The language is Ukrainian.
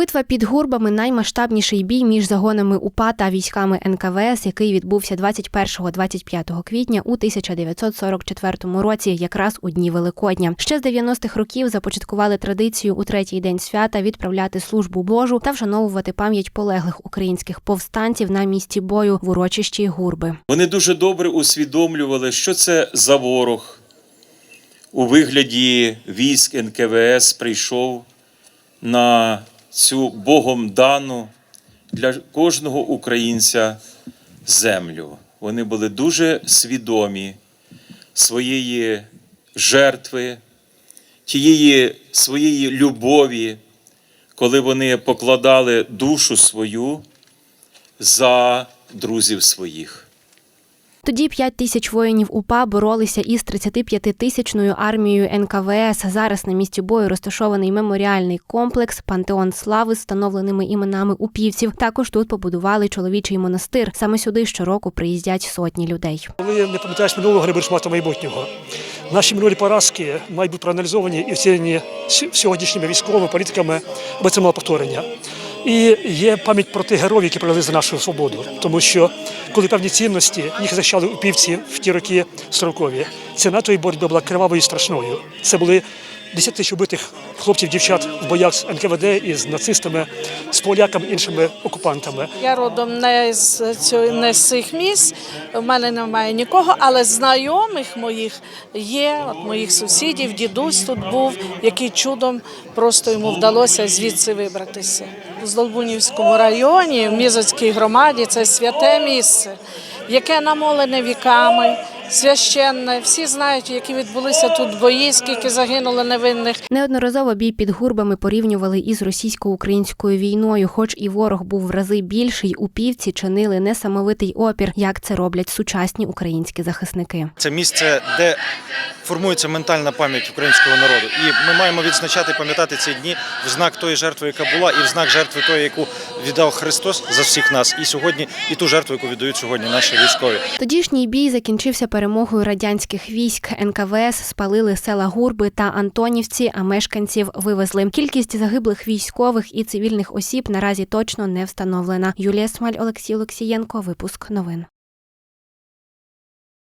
Битва під гурбами наймасштабніший бій між загонами УПА та військами НКВС, який відбувся 21-25 квітня у 1944 році, якраз у дні Великодня. Ще з 90-х років започаткували традицію у третій день свята відправляти службу Божу та вшановувати пам'ять полеглих українських повстанців на місці бою в урочищі гурби. Вони дуже добре усвідомлювали, що це за ворог у вигляді військ НКВС прийшов на цю Богом дану для кожного українця землю. Вони були дуже свідомі своєї жертви, тієї своєї любові, коли вони покладали душу свою за друзів своїх. Тоді 5 тисяч воїнів УПА боролися із 35-тисячною армією НКВС. Зараз на місці бою розташований меморіальний комплекс Пантеон слави з встановленими іменами упівців. Також тут побудували чоловічий монастир. Саме сюди щороку приїздять сотні людей. Коли не пам'ятаєш минулого, будеш мати майбутнього. Наші минулі поразки мають бути проаналізовані і оцінені сь- сьогоднішніми військовими політиками, аби це мало повторення. І є пам'ять про тих героїв, які пролили за нашу свободу. Тому що коли певні цінності їх захищали упівці в ті роки 40-ві, ціна тої боротьби була кривавою і страшною. Це були 10 тисяч убитих хлопців, дівчат в боях з НКВД і з нацистами, з поляками, іншими окупантами. Я родом не з цього не з цих місць. У мене немає нікого, але знайомих моїх є. От моїх сусідів, дідусь тут був, який чудом просто йому вдалося звідси вибратися. У Здолбунівському районі, в Мізоцькій громаді, це святе місце, яке намолене віками. Священне, всі знають, які відбулися тут бої, скільки загинуло невинних. Неодноразово бій під гурбами порівнювали із російсько-українською війною. Хоч і ворог був в рази більший, упівці чинили несамовитий опір, як це роблять сучасні українські захисники. Це місце, де формується ментальна пам'ять українського народу. І ми маємо відзначати, пам'ятати ці дні в знак тої жертви, яка була, і в знак жертви тої, яку віддав Христос за всіх нас. І сьогодні, і ту жертву, яку віддають сьогодні наші військові. Тодішній бій закінчився перемогою радянських військ. НКВС спалили села Гурби та Антонівці, а мешканців вивезли. Кількість загиблих військових і цивільних осіб наразі точно не встановлена. Юлія Смаль, Олексій Олексієнко. Випуск новин.